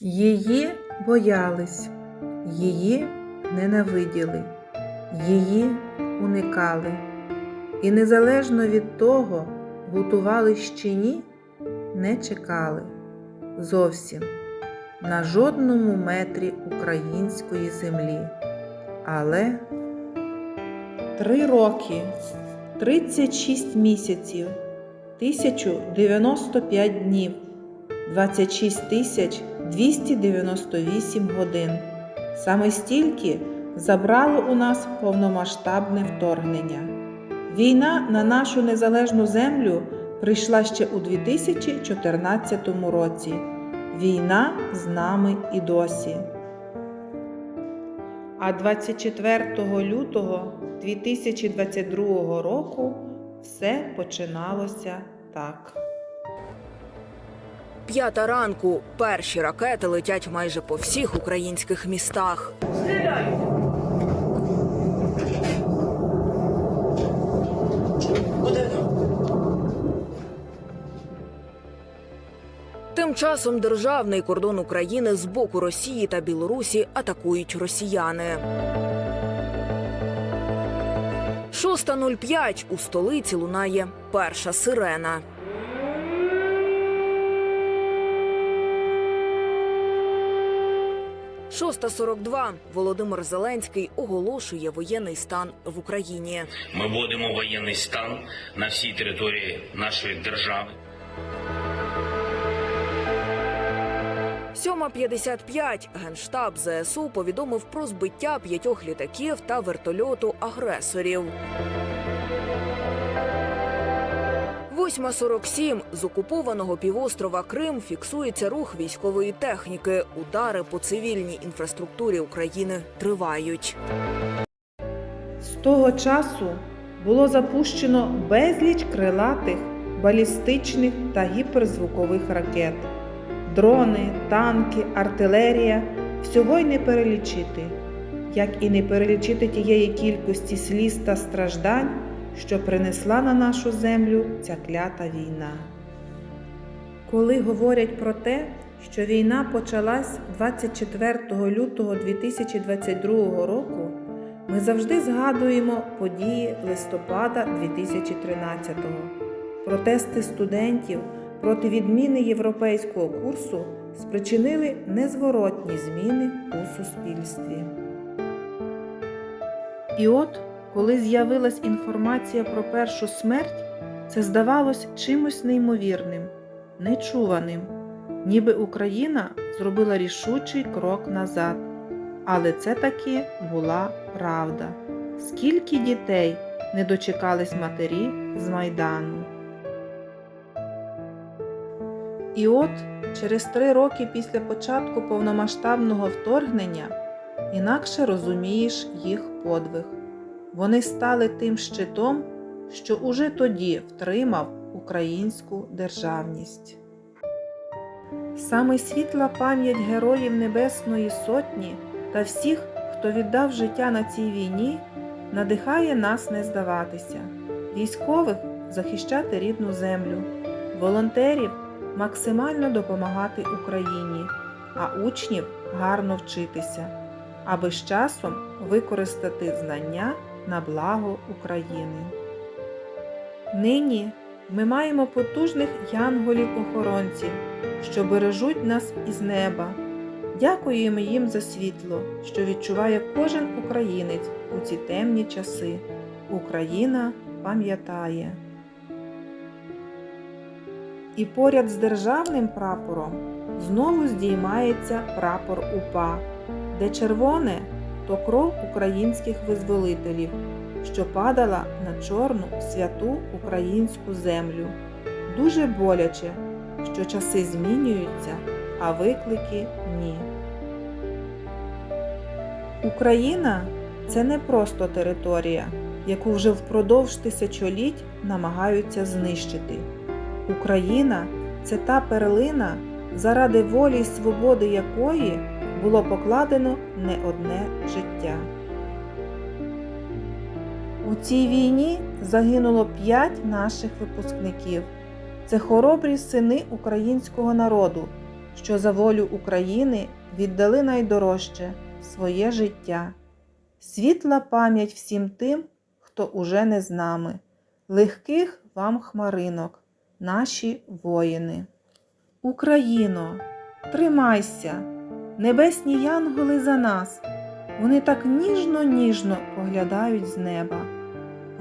Її боялись, її ненавиділи, її уникали. І незалежно від того, готувались чи ні, не чекали зовсім на жодному метрі української землі. Але три роки, 36 місяців, 1095 днів. 26 тисяч 298 годин. Саме стільки забрало у нас повномасштабне вторгнення. Війна на нашу незалежну землю прийшла ще у 2014 році. Війна з нами і досі. А 24 лютого 2022 року все починалося так. П'ята ранку перші ракети летять майже по всіх українських містах. Часом державний кордон України з боку Росії та Білорусі атакують росіяни. 6.05 у столиці лунає перша сирена. Шоста 42. Володимир Зеленський оголошує воєнний стан в Україні. Ми вводимо воєнний стан на всій території нашої держави. 7.55 Генштаб ЗСУ повідомив про збиття п'ятьох літаків та вертольоту агресорів. 8.47 з окупованого півострова Крим фіксується рух військової техніки. Удари по цивільній інфраструктурі України тривають. З того часу було запущено безліч крилатих, балістичних та гіперзвукових ракет. Дрони, танки, артилерія всього й не перелічити, як і не перелічити тієї кількості сліз та страждань, що принесла на нашу землю ця клята війна. Коли говорять про те, що війна почалась 24 лютого 2022 року, ми завжди згадуємо події листопада 2013-го. Протести студентів проти відміни європейського курсу спричинили незворотні зміни у суспільстві. І от, коли з'явилась інформація про першу смерть, це здавалось чимось неймовірним, нечуваним, ніби Україна зробила рішучий крок назад. Але це таки була правда. Скільки дітей не дочекались матері з Майдану. І от через три роки після початку повномасштабного вторгнення інакше розумієш їх подвиг. Вони стали тим щитом, що уже тоді втримав українську державність. Саме світла пам'ять героїв Небесної Сотні та всіх, хто віддав життя на цій війні, надихає нас не здаватися, військових захищати рідну землю, волонтерів максимально допомагати Україні, а учнів гарно вчитися, аби з часом використати знання на благо України. Нині ми маємо потужних янголів-охоронців, що бережуть нас із неба. Дякуємо їм за світло, що відчуває кожен українець у ці темні часи. Україна пам'ятає. І поряд з державним прапором знову здіймається прапор УПА, де червоне то кров українських визволителів, що падала на чорну святу українську землю. Дуже боляче, що часи змінюються, а виклики ні. Україна це не просто територія, яку вже впродовж тисячоліть намагаються знищити. Україна це та перлина, заради волі й свободи якої було покладено не одне життя. У цій війні загинуло п'ять наших випускників. Це хоробрі сини українського народу, що за волю України віддали найдорожче своє життя. Світла пам'ять всім тим, хто уже не з нами. Легких вам хмаринок, наші воїни. Україно, тримайся, небесні янголи за нас. Вони так ніжно-ніжно поглядають з неба.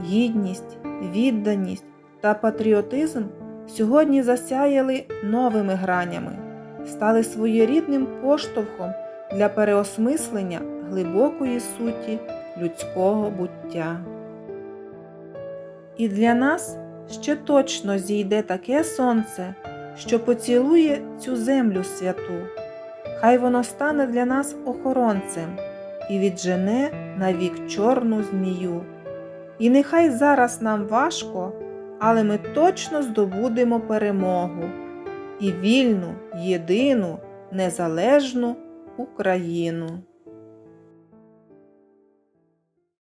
Гідність, відданість та патріотизм сьогодні засяяли новими гранями, стали своєрідним поштовхом для переосмислення глибокої суті людського буття. І для нас ще точно зійде таке сонце, що поцілує цю землю святу. Хай воно стане для нас охоронцем і віджене навік чорну змію. І нехай зараз нам важко, але ми точно здобудемо перемогу і вільну, єдину, незалежну Україну.